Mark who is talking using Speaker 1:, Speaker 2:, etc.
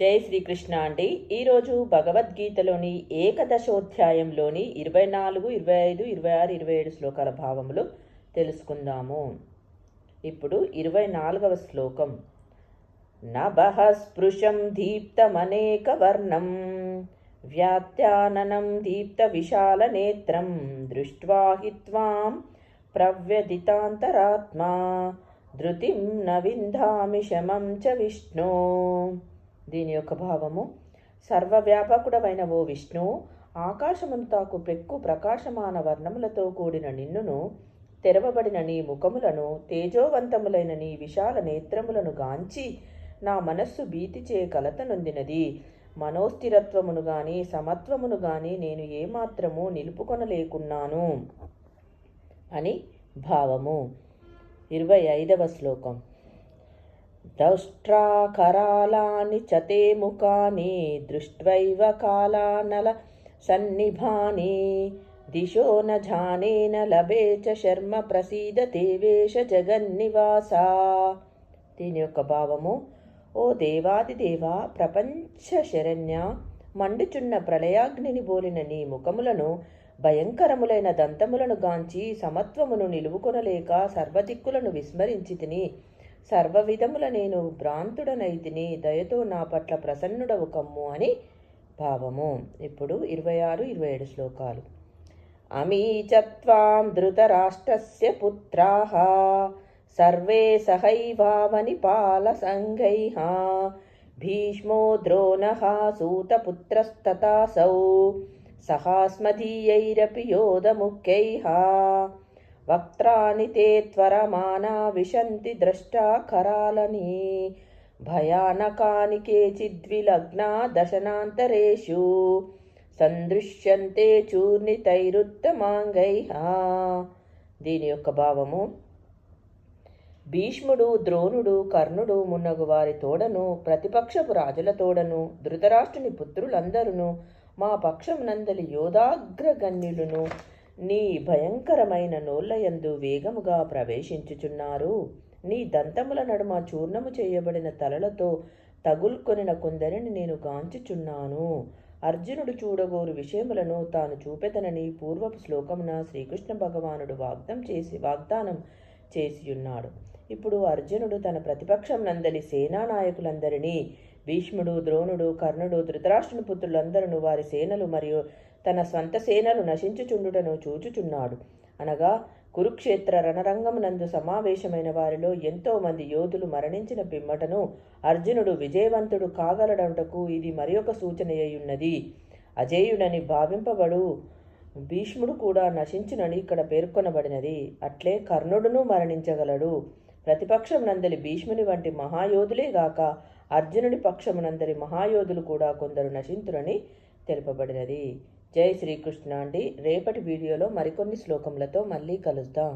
Speaker 1: జై శ్రీకృష్ణ అండి. ఈరోజు భగవద్గీతలోని ఏకదశోధ్యాయంలోని ఇరవై నాలుగు ఇరవై ఐదు ఇరవై ఆరు ఇరవై ఏడు శ్లోకాల భావములు తెలుసుకుందాము. ఇప్పుడు ఇరవై నాలుగవ శ్లోకం. నభ స్పృశం దీప్తమనేకవర్ణం వ్యాత్యాననం దీప్త విశాల నేత్రం దృష్ట్వా హి త్వాం ప్రవ్యదితాంతరాత్మా ధృతిం నవిందామి శమం చ విష్ణు. దీని యొక్క భావము సర్వవ్యాపకుడవైన ఓ విష్ణు ఆకాశమును తాకు పెక్కు ప్రకాశమాన వర్ణములతో కూడిన నిన్నును తెరవబడిన నీ ముఖములను తేజోవంతములైన నీ విశాల నేత్రములను గాంచి నా మనస్సు భీతిచే కలత నొందినది. మనోస్థిరత్వమును గాని సమత్వమును గాని నేను ఏమాత్రము నిలుపుకొనలేకున్నాను. అని భావము. ఇరవై ఐదవ శ్లోకం. దౌష్ట్రాకరాలాని చ తే ముఖాని దృష్ట్వైవ కాలానల సన్నిభాని దిశో న జానేన లభే చ శర్మ ప్రసీద దేవేశ జగన్నివాసా దీని యొక్క భావము ఓ దేవాది దేవా ప్రపంచ శరణ్య మండుచున్న ప్రళయాగ్నిని బోలిన నీ ముఖములను భయంకరములైన దంతములను గాంచి సమత్వమును నిలువుకొనలేక సర్వదిక్కులను విస్మరించి తిని సర్వవిధముల నేను భ్రాంతుడనైతిని దయతో నా పట్ల ప్రసన్నుడవు కమ్ము అని భావము. ఇప్పుడు ఇరవై ఆరు ఇరవై ఏడు శ్లోకాలు. అమీచత్వాం ధృతరాష్ట్రస్య పుత్రాः సర్వే సహైవావని పాలసంఘైః భీష్మో ద్రోణः సూతపుత్రస్తతాసౌ సహాస్మదీయైరపి యోధముఖ్యైः. వక్త్రాని తే త్వరమానా విశంతి ద్రష్టాకరాలని భయానకాని కేచిద్విలగ్నా దశనాంతరేషు. సందృశ్యంతే చూర్ణితైరుత్తమాంగైః దీని యొక్క భావము భీష్ముడు ద్రోణుడు కర్ణుడు మున్నగు వారి తోడను ప్రతిపక్షపు రాజుల తోడను ధృతరాష్ట్రుని పుత్రులందరూ మా పక్షం నందలి యోధాగ్రగణ్యులను నీ భయంకరమైన నోళ్ళయందు వేగముగా ప్రవేశించుచున్నారు. నీ దంతముల నడుమ చూర్ణము చేయబడిన తలలతో తగుల్కొనిన కొందరిని నేను గాంచుచున్నాను అర్జునుడు చూడగోరు విషయములను తాను చూపెదనని పూర్వపు శ్లోకమున శ్రీకృష్ణ భగవానుడు వాగ్దం చేసి వాగ్దానం చేసియున్నాడు. ఇప్పుడు అర్జునుడు తన ప్రతిపక్షం నందలి సేనానాయకులందరినీ భీష్ముడు ద్రోణుడు కర్ణుడు ధృతరాష్ట్రుని పుత్రులందరూ వారి సేనలు మరియు తన స్వంత సేనలు నశించుచుండుటను చూచుచున్నాడు. అనగా కురుక్షేత్ర రణరంగమునందు సమావేశమైన వారిలో ఎంతో మంది యోధులు మరణించిన పిమ్మటను అర్జునుడు విజయవంతుడు కాగలడంటకు ఇది మరి ఒక సూచనయ్యున్నది. అజేయుడని భావింపబడు భీష్ముడు కూడా నశించునని ఇక్కడ పేర్కొనబడినది. అట్లే కర్ణుడును మరణించగలడు. ప్రతిపక్షం నందలి భీష్ముని వంటి మహాయోధులే గాక అర్జునుడి పక్షమునందరి మహాయోధులు కూడా కొందరు నశింతురని తెలుపబడినది. జై శ్రీకృష్ణ అండి. రేపటి వీడియోలో మరికొన్ని శ్లోకములతో మళ్ళీ కలుద్దాం.